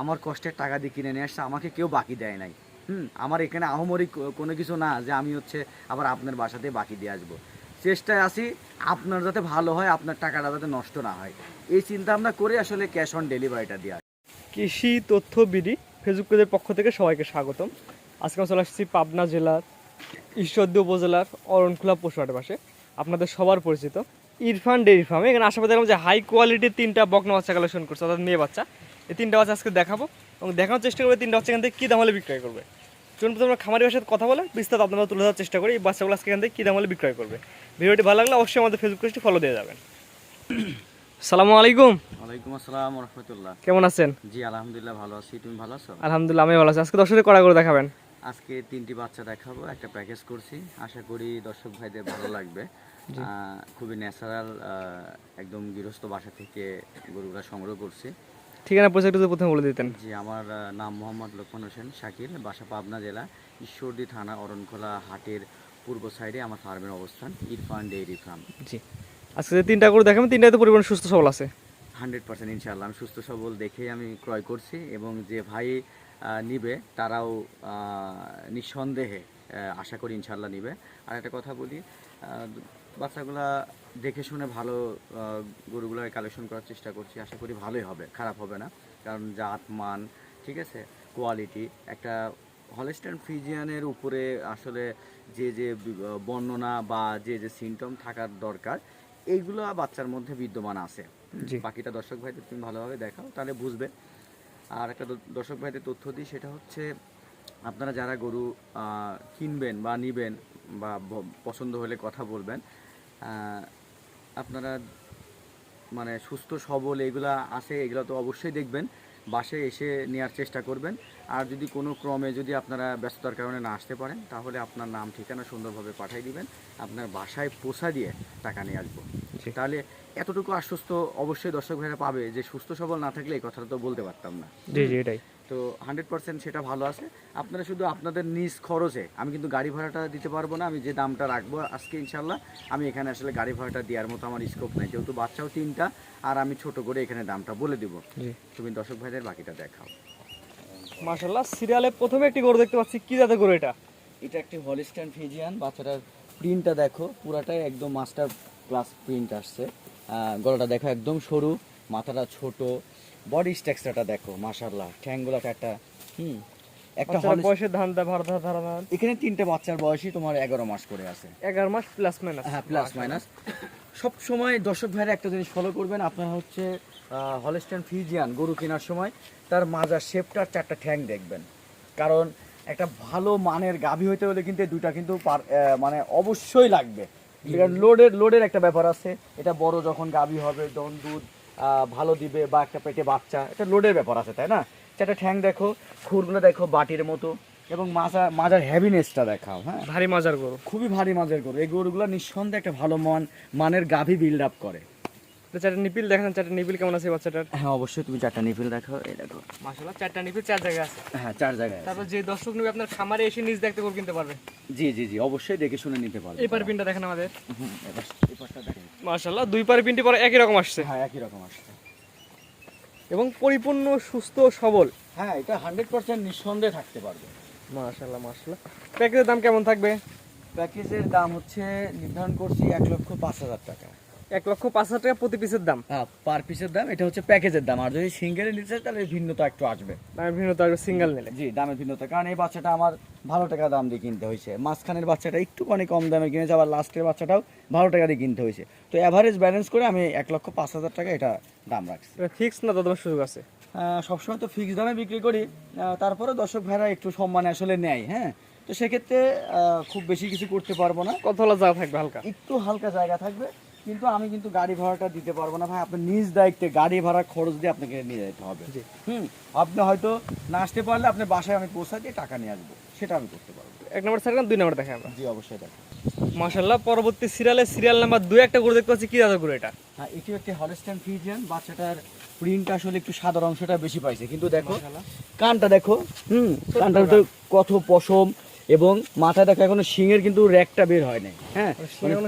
আমার কষ্টের টাকা দিয়ে কিনে নিয়ে আসছে, আমাকে কেউ বাকি দেয় নাই। হুম, আমার এখানে আহমরি কোনো কিছু না যে আমি হচ্ছে আবার আপনার বাসাতে বাকি দিয়ে আসব। চেষ্টায় আসি আপনার যাতে ভালো হয়, আপনার টাকাটা যাতে নষ্ট না হয়। এই চিন্তা ভাবনা করে আসলে ক্যাশ অন ডেলিভারিটা দেওয়া কৃষি তথ্য বিডি ফেসবুক পেজের পক্ষ থেকে সবাইকে স্বাগতম। আজকে আমরা চলে আসছি পাবনা জেলার ঈশ্বরদী উপজেলার অরণখোলা পশুহাটের পাশে। আপনাদের সবার পরিচিত। ইরফান ডেইরি ফার্মে। এখানে আশেপাশে দেখলাম যে হাই কোয়ালিটির তিনটা বকনা বাচ্চা কালেকশন করছে, অর্থাৎ মেয়ে বাচ্চা। এই তিনটা বাচ্চা আজকে দেখাবো এবং দেখানোর চেষ্টা করবে তিনটা বাচ্চা এখান থেকে কী দাম হলে বিক্রয় করবে। চলুন প্রথমে আমরা খামারি ভাষায় কথা বলে বিস্তারিত আপনারা তুলে ধরার চেষ্টা করি। এই বাচ্চাগুলো আজকে এখান থেকে কী দাম হলে বিক্রয় করবে। ভিডিওটি ভালো লাগলে অবশ্যই আমাদের ফেসবুক পেজটি ফলো দিয়ে যাবেন। সালামু আলাইকুম। ওয়ালাইকুম আসসালাম রহমতুল্লাহ কেমন আছেন? জি আলহামদুলিল্লাহ ভালো আছি। তুমি ভালো আছো? আলহামদুলিল্লাহ আমি ভালো আছি। আজকে দর্শকের কড়া করে দেখাবেন। আজকে তিনটি বাচ্চা দেখাবো একটা প্যাকেজ করছি। আশা করি দর্শক ভাইদের ভালো লাগবে। খুবই ন্যাচারাল একদম গৃহস্থ বাসা থেকে গরুগুলা সংগ্রহ করছি। ঠিকানা পয়সা একটু প্রথমে বলে দিতেন। জি আমার নাম মোহাম্মদ লোকমান হোসেন শাকিল বাসা পাবনা জেলা ঈশ্বরদী থানা অরণখোলা হাটের পূর্ব সাইডে আমার ফার্মের অবস্থান ইরফান ডেইরি ফার্ম। জি। আজকে যে তিনটা করে দেখাবেন তিনটাতে পরিমাণ সুস্থ সবল আছে। হান্ড্রেড পার্সেন্ট ইনশাল্লাহ আমি সুস্থ সবল দেখেই আমি ক্রয় করছি এবং যে ভাই নিবে তারাও নিঃসন্দেহে আশা করি ইনশাল্লাহ নিবে। আর একটা কথা বলি বাচ্চাগুলা দেখে শুনে ভালো গরুগুলো কালেকশন করার চেষ্টা করছি আশা করি ভালোই হবে খারাপ হবে না। কারণ জাত মান ঠিক আছে? কোয়ালিটি একটা হলেস্টার্ন ফ্রিজিয়ানের উপরে আসলে যে যে বর্ণনা বা যে যে সিমটম থাকার দরকার এইগুলো বাচ্চার মধ্যে বিদ্যমান আছে। বাকিটা দর্শক ভাইদের তুমি ভালোভাবে দেখাও তাহলে বুঝবে। আর একটা দর্শক ভাইদের তথ্য দিই সেটা হচ্ছে আপনারা যারা গরু কিনবেন বা নিবেন বা পছন্দ হলে কথা বলবেন আপনারা মানে সুস্থ সবল এগুলা আছে এগুলো তো অবশ্যই দেখবেন বাসে এসে নেওয়ার চেষ্টা করবেন। আর যদি কোনো ক্রমে যদি আপনারা ব্যস্ততার কারণে না আসতে পারেন তাহলে আপনার নাম ঠিকানা সুন্দরভাবে পাঠিয়ে দিবেন আপনার বাসায় পোষা দিয়ে টাকা নিয়ে আসব। তাহলে এতটুকু আশ্বস্ত অবশ্যই দর্শক ভাইরা পাবে যে সুস্থ সবল না থাকলে এই কথাটা তো বলতে পারতাম না। জি জি এটাই। তো হান্ড্রেড পার্সেন্ট সেটা ভালো আছে। আপনারা শুধু আপনাদের নিজ খরচে আমি কিন্তু গাড়ি ভাড়াটা দিতে পারব না আমি যে দামটা রাখব আজকে ইনশাল্লাহ আমি এখানে আসলে গাড়ি ভাড়াটা দেওয়ার মতো আমার স্কোপ নাই। যেহেতু বাচ্চাও তিনটা আর আমি ছোট করে এখানে দামটা বলে দিব। তুমি দর্শক ভাইদের বাকিটা দেখাও। মাশাল্লাহ সিরিয়ালে প্রথমে একটি গরু দেখতে পাচ্ছি কি জাতের গরু এটা? এটা একটি হলিস্টান ফিজিয়ান বাচ্চাটার প্রিন্টটা দেখো পুরাটাই একদম মাস্টার ক্লাস প্রিন্ট আসছে। গলাটা দেখো একদম সরু। মাথাটা ছোট বডি স্ট্রাকচারটা দেখো মাশাল্লাহ ঠ্যাংগুলা একটা হুম একটা হলিস্টান বয়সের ধান দা ভাড়া ধারা ধারা এখানে তিনটে বাচ্চার বয়সই তোমার এগারো মাস করে আছে। এগারো মাস প্লাস মাইনাস হ্যাঁ প্লাস মাইনাস সব সময় দর্শক ভাইরা একটা জিনিস ফলো করবেন আপনারা হচ্ছে হলেস্টান ফিজিয়ান গরু কেনার সময় তার মাজার শেপটার চারটা ঠ্যাং দেখবেন। কারণ একটা ভালো মানের গাভী হইতে হলে কিন্তু এই দুইটা কিন্তু মানে অবশ্যই লাগবে। লোডের লোডের একটা ব্যাপার আছে। এটা বড় যখন গাভী হবে যখন দুধ ভালো দিবে বা একটা পেটে বাচ্চা এটা লোডের ব্যাপার আছে তাই না? চারটা ঠ্যাং দেখো খুরগুলো দেখো বাটির মতো এবং মাজা মাজার হ্যাভিনেসটা দেখাও হ্যাঁ? ভারী মাজার গরু। খুবই ভারী মাঝের গরু। এই গরুগুলো নিঃসন্দেহে একটা ভালো মান মানের গাভী বিল্ড আপ করে। চারটা নিপিল দেখেন চারটা নিপিল কেমন আছে বাচ্চাটার? হ্যাঁ অবশ্যই তুমি চারটা নিপিল দেখো এই দেখো। মাশাল্লাহ চারটা নিপিল চার জায়গায় আছে। হ্যাঁ চার জায়গায় আছে। তারপর যে দর্শক নেবে আপনার খামারে এসে নিজ দেখতে গরু কিনতে পারবে। জি জি জি অবশ্যই দেখে শুনে নিতে পারবে। এই পার পিনটা দেখেন আমাদের। এবার পাশটা দেখেন। মাশাল্লাহ দুই পার পিনটি পরে একই রকম আসছে। হ্যাঁ একই রকম আসছে। এবং পরিপূর্ণ সুস্থ সবল। হ্যাঁ এটা হান্ড্রেড পার্সেন্ট নিঃসন্দেহে থাকতে পারবে। মাশাল্লাহ মাশাল্লাহ প্যাকেজের দাম কেমন থাকবে? প্যাকেজের দাম হচ্ছে নির্ধারণ করছি এক লক্ষ পাঁচ হাজার টাকা। এক লক্ষ পাঁচ হাজার টাকা প্রতি পিসের দাম। পার পিসের দাম এটা হচ্ছে প্যাকেজের দাম। আর যদি সিঙ্গেলে নিতে চাই তাহলে ভিন্নতা একটু আসবে। দামের ভিন্নতা আসবে সিঙ্গেল নিলে। জি দামের ভিন্নতা। কারণ এই বাচ্চাটা আমার ভালো টাকা দাম দিয়ে কিনতে হয়েছে। মাঝখানের বাচ্চাটা একটুখানি কম দামে কিনেছে আবার লাস্টের বাচ্চাটাও ভালো টাকা দিয়ে কিনতে হয়েছে। তো অ্যাভারেজ ব্যালেন্স করে আমি এক লক্ষ পাঁচ হাজার টাকা এটা দাম রাখছি। ফিক্স না দাদার সুযোগ আছে? সবসময় তো ফিক্স দামে বিক্রি করি। তারপরে দর্শক ভাইরা একটু সম্মানে আসলে নেয় হ্যাঁ। তো সেক্ষেত্রে খুব বেশি কিছু করতে পারব না। কত হলো যা থাকবে হালকা? একটু হালকা জায়গা থাকবে। কিন্তু আমি কিন্তু গাড়ি ভাড়াটা দিতে পারব না ভাই। আপনার নিজ দায়িত্বে গাড়ি ভাড়া খরচ দিয়ে আপনাকে নিয়ে যেতে হবে। হুম? আপনি হয়তো না আসতে পারলে আপনার বাসায় আমি পৌঁছা দিয়ে টাকা নিয়ে আসব। সেটা আমি করতে পারব। এক নম্বর সাইড দুই নম্বর দেখে আমরা। জি অবশ্যই দেখো মাশাল্লাহ পরবর্তী সিরিয়ালে সিরিয়াল নাম্বার দুই একটা গরু দেখতে পাচ্ছি। কি দাদা গরু এটা? হ্যাঁ এটি একটি হলস্টাইন ফ্রিজিয়ান বাচ্চাটার প্রিন্ট আসলে একটু সাদার অংশটা বেশি পাইছে। কিন্তু দেখো কানটা দেখো হুম? কানটা কত পশম এবং মাথায় দেখো এখনও শিঙের কিন্তু র্যাকটা বের হয় নাই। হ্যাঁ?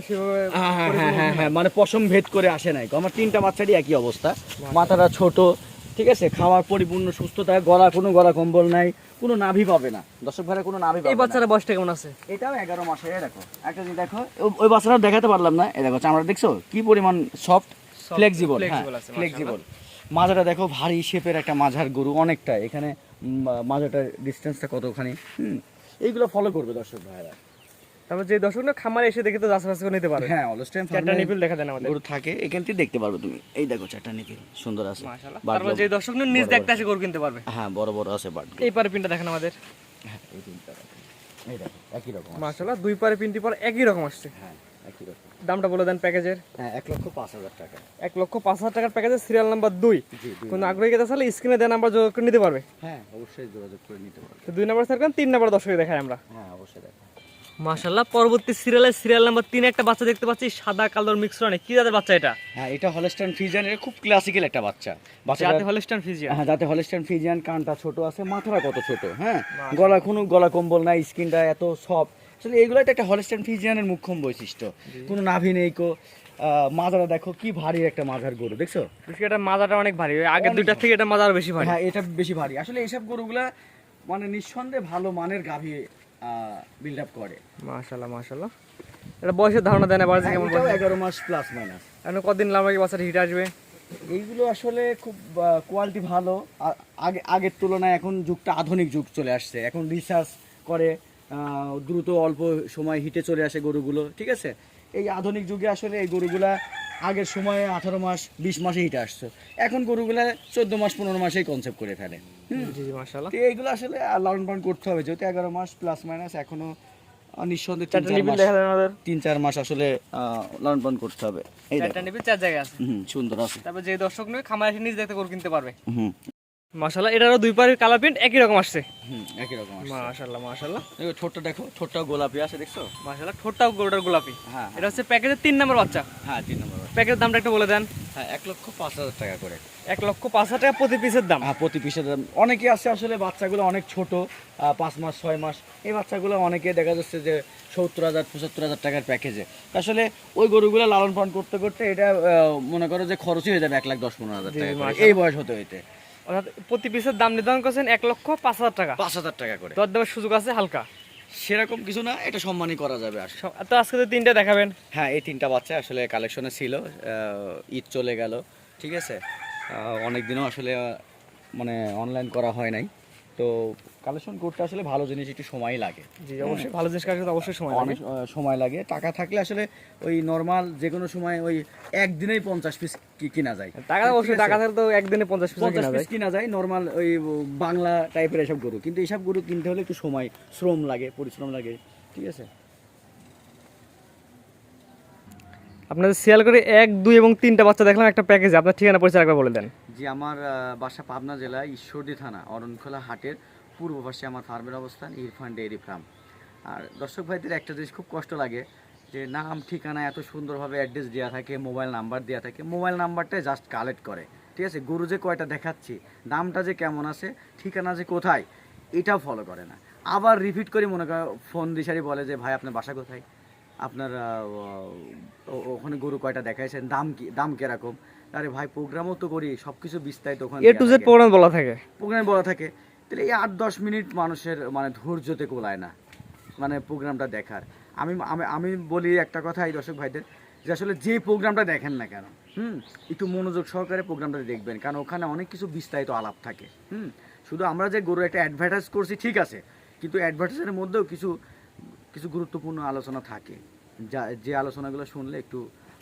সেভাবে হ্যাঁ হ্যাঁ হ্যাঁ হ্যাঁ হ্যাঁ মানে পশম ভেদ করে আসে নাই। আমার তিনটা বাচ্চারই একই অবস্থা। মাথাটা ছোট ঠিক আছে? খাওয়ার পরিপূর্ণ সুস্থতা গলা কোনো গলা কম্বল নাই কোনো নাভি পাবে না। দর্শক ভাইরা কোনো নাভি পাবে এই। বাচ্চারা বয়সটা কেমন আছে? এটাও এগারো মাসে দেখো। একটা জিনিস দেখো ওই বাচ্চাটা দেখাতে পারলাম না। এ দেখো চামড়া দেখছ? কি পরিমাণ সফট ফ্লেক্সিবল হ্যাঁ ফ্লেক্সিবল মাজাটা দেখো ভারী শেপের একটা মাঝার গরু অনেকটা এখানে মাজাটার ডিস্টেন্সটা কতখানি? হুম এইগুলো ফলো করবে দর্শক ভাইরা তারপর যে দর্শক না খামারে এসে দেখে তো দাস বাছাই করে নিতে পারবে। হ্যাঁ অলস টাইম চারটা নিপিল দেখা দেন আমাদের। গরু থাকে এখান থেকে দেখতে পারবে তুমি। এই দেখো চারটা নিপিল সুন্দর আছে। মাশাআল্লাহ। তারপর যে দর্শক না নিজ দেখতে আসে গরু কিনতে পারবে। হ্যাঁ বড় বড় আছে বাট এই পারে পিনটা দেখেন আমাদের। হ্যাঁ এই পিনটা এই দেখো একই রকম। মাশাআল্লাহ দুই পারে পিনটি পর একই রকম আসছে। হ্যাঁ। একই রকম। দামটা বলে দেন প্যাকেজের। হ্যাঁ এক লক্ষ পাঁচ হাজার টাকা। এক লক্ষ পাঁচ হাজার টাকার প্যাকেজের সিরিয়াল নাম্বার দুই। কোনো আগ্রহী কেতা চাইলে স্ক্রিনে দেন নাম্বার যোগাযোগ করে নিতে পারবে। হ্যাঁ অবশ্যই যোগাযোগ করে নিতে পারবে। তো দুই নাম্বার থাকবেন তিন নাম্বার দর্শকে দেখাই আমরা। হ্যাঁ অবশ্যই দেখো মাশাআল্লাহ পরবর্তী সিরিয়ালের সিরিয়াল নাম্বার তিন একটা বাচ্চা দেখতে পাচ্ছি সাদা কালোর মিক্স রানে কি জাতের বাচ্চা এটা? হ্যাঁ এটা হলস্টাইন ফিজিয়ান এটা খুব ক্লাসিক্যাল একটা বাচ্চা। জাতে হলস্টাইন ফিজিয়া হ্যাঁ যাতে হলস্টাইন ফিজিয়ান কানটা ছোট আছে মাথাটা কত ছোট হ্যাঁ? গলা কোনো গলা কম্বল নাই স্কিনটা এত সফট আসলে এইগুলো একটা হলস্টাইন ফিজিয়ানের মুখ্যম বৈশিষ্ট্য। কোনো নাভি নেই কো। মাজাটা দেখো কি ভারী একটা মাজার গরু দেখছ? এটা মাজাটা অনেক ভারী। আগের দুইটার থেকে এটা মাজার বেশি ভারী। হ্যাঁ এটা বেশি ভারী। আসলে এইসব গরুগুলা মানে নিঃসন্দেহে ভালো মানের গাভী বিল্ড আপ করে। মাশাআল্লাহ মাশাআল্লাহ। এটা বয়সের ধারণা দেন যে কেমন বয়স? এগারো মাস প্লাস মাইনাস এখন কদিন লাগে বাচ্চাটা হিট আসবে? এইগুলো আসলে খুব কোয়ালিটি ভালো। আগে আগের তুলনায় এখন যুগটা আধুনিক যুগ চলে আসছে। এখন রিসার্চ করে দ্রুত অল্প সময় হিটে চলে আসে গরুগুলো ঠিক আছে? এই আধুনিক যুগে আসলে এই গরুগুলা আগের সময়ে আঠারো মাস বিশ মাসে হিটে আসছে। এখন গরুগুলা চোদ্দ মাস পনেরো মাসেই কনসেপ্ট করে ফেলে। তো এইগুলো আসলে লালন পালন করতে হবে। যেহেতু এগারো মাস প্লাস মাইনাস এখনও নিঃসন্দেহে তিন চার মাস। আসলে লালন পালন করতে হবে। চার জায়গায় আছে। সুন্দর আছে। তারপর যে দর্শক নেবে খামারে এসে নিজ দেখতে গরু কিনতে পারবে। হুম মাশাআল্লাহ এটারও দুই পারের কালার প্রিন্ট একই রকম আসছে। হুম একই রকম দেখো ঠোঁটটা দেখো ঠোঁটটাও গোলাপি আছে দেখছ? ঠোঁটটাও গোলাপি। হ্যাঁ। এটা হচ্ছে প্যাকেজের তিন নাম্বার বাচ্চা। হ্যাঁ তিন নম্বর প্যাকেজের দামটা একটু বলে দেন। হ্যাঁ এক লক্ষ পাঁচ হাজার টাকা করে। এক লক্ষ পাঁচ হাজার টাকা প্রতি পিসের দাম। হ্যাঁ প্রতি পিসের দাম। অনেকে আছে আসলে বাচ্চাগুলো অনেক ছোট পাঁচ মাস ছয় মাস। এই বাচ্চাগুলো অনেকে দেখা যাচ্ছে যে সত্তর হাজার পঁচাত্তর হাজার টাকার প্যাকেজে আসলে ওই গরুগুলো লালন পালন করতে করতে এটা মনে করো যে খরচই হয়ে যাবে এক লাখ দশ পনেরো হাজার টাকা এই বয়স হতে হইতে। অর্থাৎ প্রতি পিসের দাম নির্ধারণ করছেন এক লক্ষ পাঁচ হাজার টাকা। পাঁচ হাজার টাকা করে। দর দেওয়ার সুযোগ আছে হালকা। সেরকম কিছু না এটা সম্মানই করা যাবে সব- তো আজকে তো তিনটা দেখাবেন। হ্যাঁ এই তিনটা বাচ্চা আসলে কালেকশনে ছিল। ঈদ চলে গেল ঠিক আছে? অনেক দিনও আসলে মানে অনলাইন করা হয় নাই। তো কালেকশন করতে আসলে ভালো জিনিস একটু সময় লাগে। জি অবশ্যই ভালো জিনিস কাজ করতে অবশ্যই সময় লাগে। অনেক সময় লাগে। টাকা থাকলে আসলে ওই নর্মাল যে কোনো সময় ওই একদিনেই পঞ্চাশ পিস কিনা যায়। টাকা অবশ্যই টাকা থাকলে তো একদিনে পঞ্চাশ পিস পঞ্চাশ কিনা পিস যায়। কিনা যায় নর্মাল ওই বাংলা টাইপের এসব গরু। কিন্তু এইসব গরু কিনতে হলে একটু সময় শ্রম লাগে পরিশ্রম লাগে। ঠিক আছে? আপনাদের সিয়াল করে এক, দুই এবং তিনটা বাচ্চা দেখলাম, একটা প্যাকেজে আপনার ঠিকানা পরিচয় একবার বলে দেন। জি, আমার বাসা পাবনা জেলা, ঈশ্বরদী থানা, অরণখোলা হাটের পূর্ব পাশে আমার ফার্মের অবস্থান, ইরফান ডেয়ারি ফার্ম। আর দর্শক ভাইদের একটা জিনিস খুব কষ্ট লাগে, যে নাম, ঠিকানা এত সুন্দরভাবে অ্যাড্রেস দেওয়া থাকে মোবাইল নাম্বার দেওয়া থাকে মোবাইল নাম্বারটা জাস্ট কালেক্ট করে। ঠিক আছে? গরু যে কয়টা দেখাচ্ছি দামটা যে কেমন আছে, ঠিকানা যে কোথায় এটাও ফলো করে না। আবার রিপিট করে মনে করো, ফোন দিশারি বলে যে, ভাই, আপনার বাসা কোথায়? আপনার ওখানে গরু কয়টা দেখাইছেন? দাম কি দাম কীরকম? আরে ভাই প্রোগ্রামও তো করি সব কিছু বিস্তারিত ওখানে এ টু জেড প্রোগ্রাম বলা থাকে। প্রোগ্রামে বলা থাকে। তাহলে এই আট দশ মিনিট মানুষের মানে ধৈর্যতে কোলায় না মানে প্রোগ্রামটা দেখার। আমি আমি আমি বলি একটা কথা এই দর্শক ভাইদের যে আসলে যে প্রোগ্রামটা দেখেন না কেন হুম একটু মনোযোগ সহকারে প্রোগ্রামটা দেখবেন কারণ ওখানে অনেক কিছু বিস্তারিত আলাপ থাকে হুম। শুধু আমরা যে গরু একটা অ্যাডভার্টাইজ করছি ঠিক আছে কিন্তু অ্যাডভার্টাইজের মধ্যেও কিছু কিছু গুরুত্বপূর্ণ আলোচনা থাকে। যা যে আলোচনাগুলো শুনলে একটু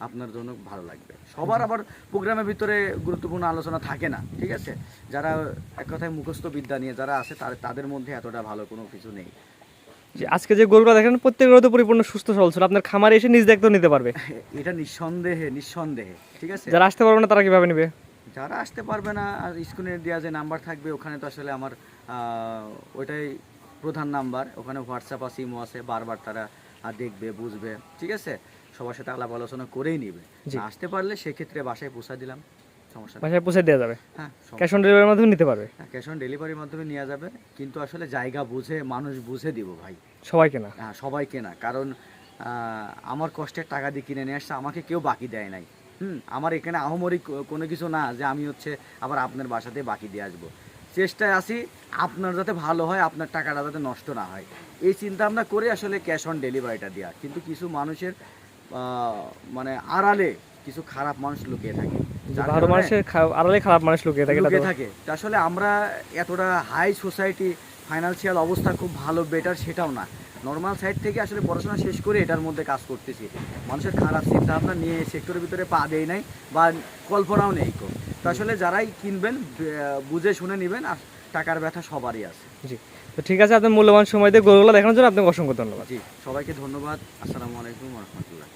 আপনার জন্য ভালো লাগবে। সবার আবার প্রোগ্রামের ভিতরে গুরুত্বপূর্ণ আলোচনা থাকে না ঠিক আছে? যারা এক কথায় মুখস্থ বিদ্যা নিয়ে যারা আছে তাদের তাদের মধ্যে এতটা ভালো কোনো কিছু নেই। যে আজকে যে গরুটা দেখেন প্রত্যেকের তো পরিপূর্ণ সুস্থ সবল ছিল। আপনার খামারে এসে নিজ দেখতেও নিতে পারবে। এটা নিঃসন্দেহে নিঃসন্দেহে ঠিক আছে? যারা আসতে পারবে না তারা কীভাবে নেবে? যারা আসতে পারবে না আর স্ক্রিনে দেওয়া যে নাম্বার থাকবে ওখানে তো আসলে আমার ওইটাই প্রধান নাম্বার ওখানে হোয়াটসঅ্যাপ আছে ইমো আছে বারবার তারা দেখবে বুঝবে ঠিক আছে? সবার সাথে আলাপ আলোচনা করেই নিবে। আসতে পারলে সেক্ষেত্রে বাসায় পৌঁছা দিলাম সমস্যা বাসায় পৌঁছে দেওয়া যাবে। হ্যাঁ ক্যাশ অন ডেলিভারির মাধ্যমে নিতে পারবে? ক্যাশ অন ডেলিভারির মাধ্যমে নেওয়া যাবে কিন্তু আসলে জায়গা বুঝে মানুষ বুঝে দিব ভাই। সবাইকে না? হ্যাঁ সবাইকে না কারণ আমার কষ্টের টাকা দিয়ে কিনে নিয়ে আসছে আমাকে কেউ বাকি দেয় নাই। হুম আমার এখানে আহমরি কোনো কিছু না যে আমি হচ্ছে আবার আপনার বাসাতে বাকি দিয়ে আসব। চেষ্টায় আসি আপনার যাতে ভালো হয় আপনার টাকাটা যাতে নষ্ট না হয়। এই চিন্তা ভাবনা করে আসলে ক্যাশ অন ডেলিভারিটা দেওয়া কিন্তু কিছু মানুষের মানে আড়ালে কিছু খারাপ মানুষ লুকিয়ে থাকে। ভালো মানুষের আড়ালে খারাপ মানুষ লুকিয়ে থাকে লুকিয়ে থাকে। আসলে আমরা এতটা হাই সোসাইটি ফাইনান্সিয়াল অবস্থা খুব ভালো বেটার সেটাও না। নর্মাল সাইড থেকে আসলে পড়াশোনা শেষ করে এটার মধ্যে কাজ করতেছি। মানুষের খারাপ চিন্তা ভাবনা নিয়ে সেক্টরের ভিতরে পা দেয় নাই বা কল্পনাও নেই তো আসলে যারাই কিনবেন বুঝে শুনে নেবেন আর টাকার ব্যথা সবারই আছে। জি। তো ঠিক আছে আপনার মূল্যবান সময় দিয়ে গরুগুলো দেখানোর জন্য আপনাকে অসংখ্য ধন্যবাদ। জি সবাইকে ধন্যবাদ। আসসালামু আলাইকুম রহমতুল্লাহ।